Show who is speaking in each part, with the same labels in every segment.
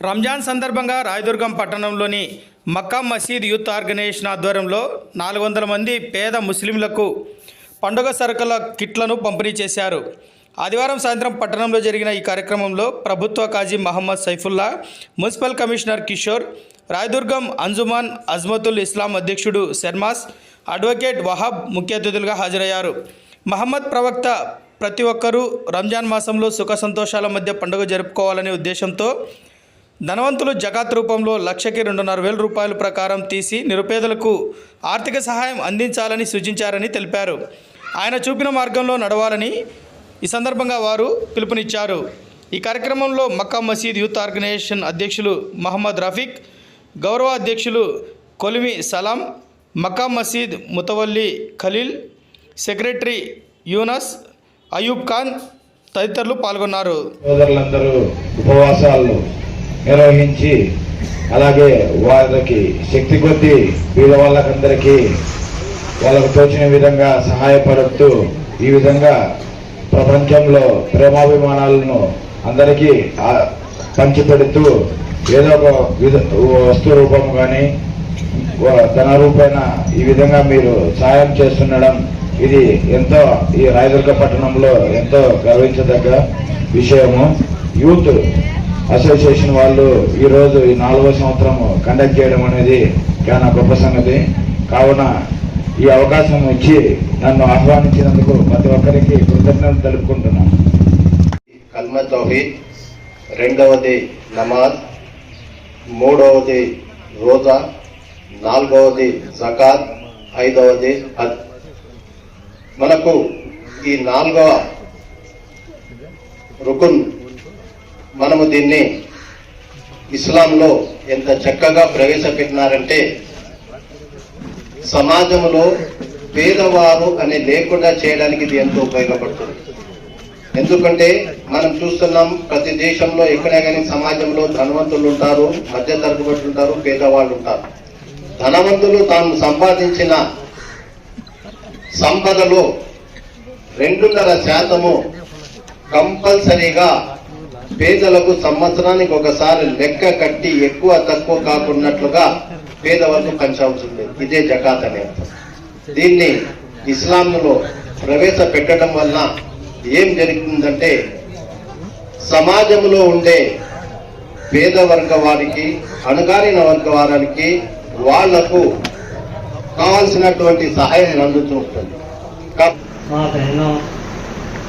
Speaker 1: రంజాన్ సందర్భంగా రాయదుర్గం పట్టణంలోని మక్కా మసీద్ యూత్ ఆర్గనైజేషన్ ఆధ్వర్యంలో నాలుగు వందల మంది పేద ముస్లింలకు పండుగ సరుకుల కిట్లను పంపిణీ చేశారు. ఆదివారం సాయంత్రం పట్టణంలో జరిగిన ఈ కార్యక్రమంలో ప్రభుత్వ కాజీ మహమ్మద్ సైఫుల్లా మున్సిపల్ కమిషనర్ కిషోర్ రాయదుర్గం అంజుమాన్ అజ్మతుల్ ఇస్లాం అధ్యక్షుడు శర్మాస్ అడ్వకేట్ వహాబ్ ముఖ్య అతిథులుగా హాజరయ్యారు. మహమ్మద్ ప్రవక్త ప్రతి ఒక్కరూ రంజాన్ మాసంలో సుఖ సంతోషాల మధ్య పండుగ జరుపుకోవాలనే ఉద్దేశంతో ధనవంతులు జకాత్ రూపంలో లక్షకి రెండున్నర వేల రూపాయల ప్రకారం తీసి నిరుపేదలకు ఆర్థిక సహాయం అందించాలని సూచించారని తెలిపారు. ఆయన చూపిన మార్గంలో నడవాలని ఈ సందర్భంగా వారు పిలుపునిచ్చారు. ఈ కార్యక్రమంలో మక్కా మసీద్ యూత్ ఆర్గనైజేషన్ అధ్యక్షులు మహమ్మద్ రఫీక్ గౌరవ అధ్యక్షులు కొలిమి సలాం మక్కా మసీద్ ముతవల్లి ఖలీల్ సెక్రటరీ యూనస్ అయూబ్ ఖాన్ తదితరులు పాల్గొన్నారు.
Speaker 2: సోదరులందరూ ఉపవాసాలు నిర్వహించి అలాగే వారికి శక్తి కొద్దీ వీళ్ళ వాళ్ళకందరికీ వాళ్ళకు తోచిన విధంగా సహాయపడుతూ ఈ విధంగా ప్రపంచంలో ప్రేమాభిమానాలను అందరికీ పంచిపెడుతూ ఏదో ఒక విధ వస్తు రూపం కానీ ధన రూపేణ ఈ విధంగా మీరు సాయం చేస్తుండడం ఇది ఎంతో ఈ రాయదుర్గ పట్టణంలో ఎంతో గర్వించదగ్గ విషయము. యూత్ అసోసియేషన్ వాళ్ళు ఈరోజు ఈ నాలుగో సంవత్సరం కండక్ట్ చేయడం అనేది చాలా గొప్ప సంగతి. కావున ఈ అవకాశం ఇచ్చి నన్ను ఆహ్వానించినందుకు ప్రతి ఒక్కరికి కృతజ్ఞతలు తెలుపుకుంటున్నాను.
Speaker 3: కల్మ తౌహీద్ రెండవది నమాజ్ మూడవది రోజా నాలుగవది జకాత్ ఐదవది హజ్. మనకు ఈ నాలుగవ రుకున్ మనము దీన్ని ఇస్లాంలో ఎంత చక్కగా ప్రవేశపెట్టినారంటే సమాజంలో పేదవారు అని లేకుండా చేయడానికి ఇది ఎంతో ఉపయోగపడుతుంది. ఎందుకంటే మనం చూస్తున్నాం ప్రతి దేశంలో ఎక్కడే కానీ సమాజంలో ధనవంతులు ఉంటారు మధ్య తరగతి ఉంటారు పేదవాళ్ళు ఉంటారు. ధనవంతులు తాము సంపాదించిన సంపదలో రెండున్నర శాతము కంపల్సరీగా పేదలకు సంవత్సరానికి ఒకసారి లెక్క కట్టి ఎక్కువ తక్కువ కాకున్నట్లుగా పేదవాళ్ళకు పంచవలసింది ఇదే జకాత్ అనే అర్థం. దీన్ని ఇస్లాంలో ప్రవేశపెట్టడం వల్ల ఏం జరుగుతుందంటే సమాజంలో ఉండే పేద వర్గ వారికి అణగారిన వర్గ వారికి వాళ్లకు కావాల్సినటువంటి సహాయం అందుతూ ఉంటుంది కా-
Speaker 4: माँ बहनों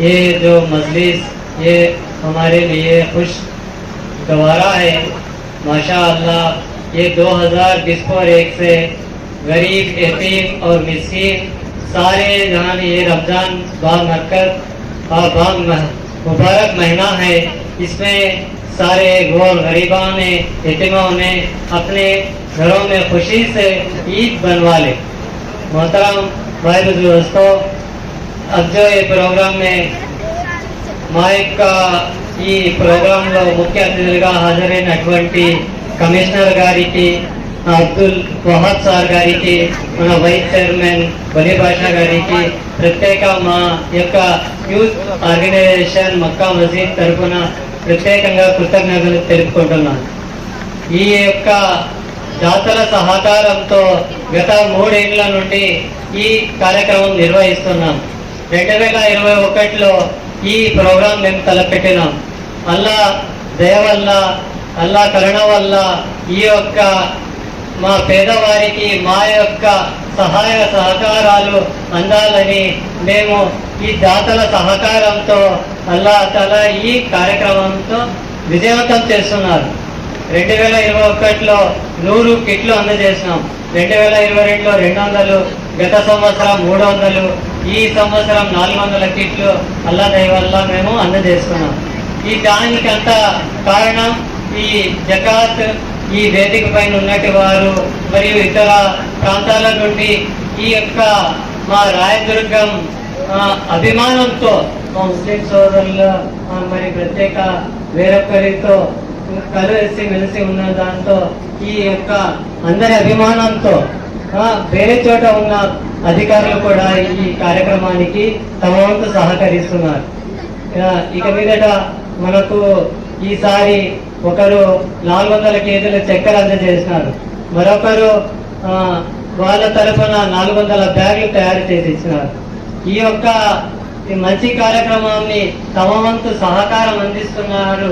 Speaker 4: ये जो मजलिस ये हमारे लिए खुश गवारा है। माशा अल्लाह ये 2000 और एक से गरीब, यतीम और मिसकीन, सारे जहाँ ये रमज़ान बामरकत और मुबारक महीना है। इसमें सारे गोल गरीबा ने यतीमों ने अपने घरों में खुशी से ईद बनवा ले। मोहतरम, भाई दोस्तों, अब जो ये प्रोग्राम में మా యొక్క ఈ ప్రోగ్రాంలో ముఖ్య అతిథులుగా హాజరైనటువంటి కమిషనర్ గారికి అబ్దుల్ వహాబ్ సార్ గారికి మన వైస్ చైర్మన్ బలి భాషా గారికి ప్రత్యేక మా యొక్క యూత్ ఆర్గనైజేషన్ మక్కా మసీద్ తరఫున ప్రత్యేకంగా కృతజ్ఞతలు తెలుపుకుంటున్నాను. ఈ యొక్క దాతల సహకారంతో గత మూడేళ్ళ నుండి ఈ కార్యక్రమం నిర్వహిస్తున్నాం. రెండు వేల ఇరవై ఒకటిలో ఈ ప్రోగ్రాం మేము తలపెట్టినాం. అల్లా దయ వల్ల అల్లా కరుణ వల్ల ఈ యొక్క మా పేదవారికి మా యొక్క సహాయ సహకారాలు అందాలని మేము ఈ దాతల సహకారంతో అల్లా తల ఈ కార్యక్రమంతో విజయవంతం చేస్తున్నారు. రెండు వేల ఇరవై ఒకటిలో నూరు కిట్లు అందజేసినాం. రెండు వేల ఇరవై రెండులో రెండు వందలు గత సంవత్సరం మూడు వందలు ఈ సంవత్సరం నాలుగు వందల కిట్లు అల్లా వల్ల మేము అందజేస్తున్నాం. ఈ దానికంత కారణం ఈ జకాత్ ఈ వేదిక పైన ఉన్నటి వారు మరియు ఇతర ప్రాంతాల నుండి ఈ యొక్క మా రాయదుర్గం అభిమానంతో మా ముస్లిం సోదరుల మరి ప్రత్యేక వేరొకరితో కలిసి మెలిసి ఉన్న దాంతో ఈ యొక్క అందరి అభిమానంతో వేరే చోట ఉన్న అధికారులు కూడా ఈ కార్యక్రమానికి తమ వంతు సహకరిస్తున్నారు. ఇక మీదట మనకు ఈసారి ఒకరు నాలుగు వందల కేజీల చక్కెర అందజేసినారు. మరొకరు వాళ్ళ తరఫున నాలుగు వందల బ్యాగులు తయారు చేసి ఇచ్చినారు. ఈ యొక్క మంచి కార్యక్రమాన్ని తమ వంతు సహకారం అందిస్తున్నారు.